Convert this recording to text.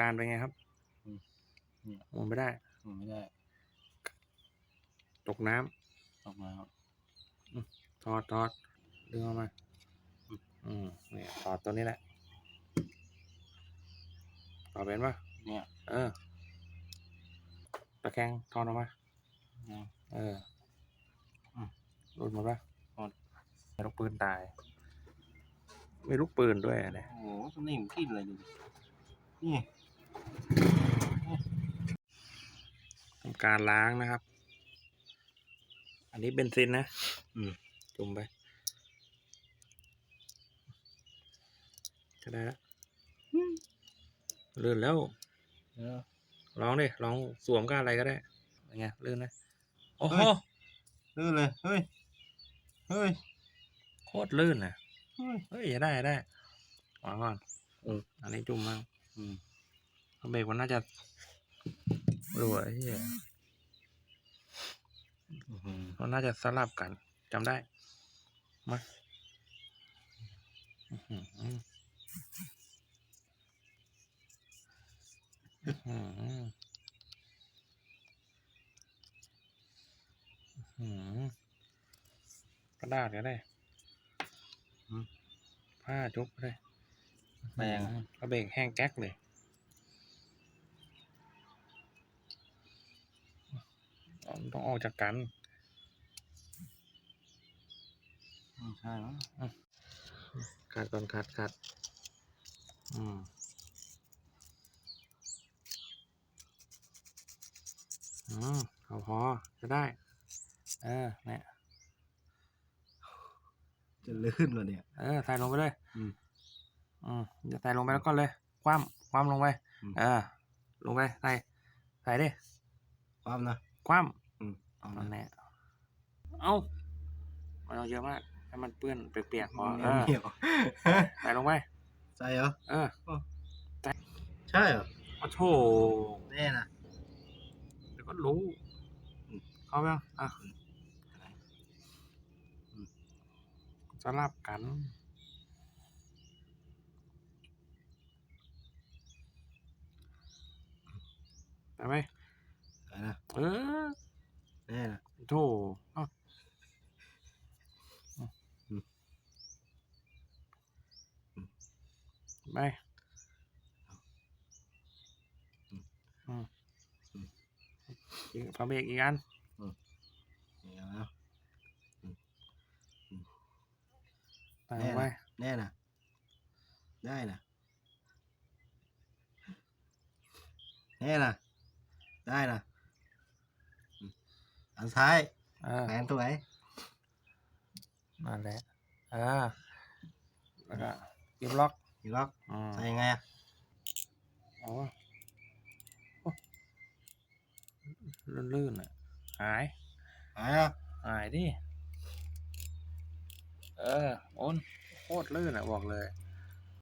การเป็นไงครับอืมอืมหมุนไม่ได้อืมไม่ได้ ตกน้ำออกมาครับถอดถอดดึงออกมาอืมเนี่ยถอดตัวนี้แหละถอดเป็นปะเนี่ย เออ ตะแคงถอดออกมาเนี่ยเอออืมหลุดหมดปะหมดไม่ลูกปืนตาย ไม่ลูกปืนด้วยอะเนี่ยโอ้โหตัวนี้มันทิ้นเลยดูดินี่ ทำการล้างนะครับ อันนี้เบนซินนะ อืม จุ่มไปก็ได้แล้วลื่นแล้วเออลองดิลองสวมกับอะไรก็ได้เป็นไงลื่นไหมโอ้โหเฮ้ยลื่นเลย เฮ้ย เฮ้ย โคตรลื่นอะเฮ้ยเฮ้ยได้ได้วางก่อนเอออันนี้จุ่มมั่งอืม เบรกมันน่าจะรวยเฮียอื้อหือมันน่าจะสลับกันจำได้มาอื้อหืออื้อหืออื้อหือกระดาษก็ได้ผ้าจุบก็ได้แปลงอืมเอาเบรกแห้งแก๊กเลย มัน ต้องออกจากกันไม่ใช่มั้งขาดก่อนขาดขาดอืมอืมเอาพอจะได้ เออเนี่ยจะลื่นวะเนี่ยเออใส่ลงไปเลย อืมอืมจะใส่ลงไปแล้วก็เลย คว่ำคว่ำลงไปอืมเออ ลงไป ใส่ ใส่ดิ ความนะ คว่อืม เอาำมานั่นแหละเอ้ามันเอาเยอะมากให้มันเปื้อนเปียกๆพอเหเอนียวอเหนียวใส่ลงไปใส่เหรอเออใช่เหรอโอ้โถแน่นะเดี๋ยวก็รู้อืมเข้าไปยังอะอืมสลับกันไปไหมใส่นะเออ แน่นะโถเอ้าอืมไปอืมอืมอืมอีกฝาเบรกอีกอันเหนียวนะใส่ลงไปแน่นะได้นะแน่นะได้นะอืม อันซ้ายเออแขนตัวไหนนั่นแหละเออแล้วก็กิบล็อกอีกล็อกอืมใส่ยังไงอะเอาวะโอ้ลื่นๆอะหาย หายอะหายดิ เออ โอนโคตรลื่นอะ บอกเลยอ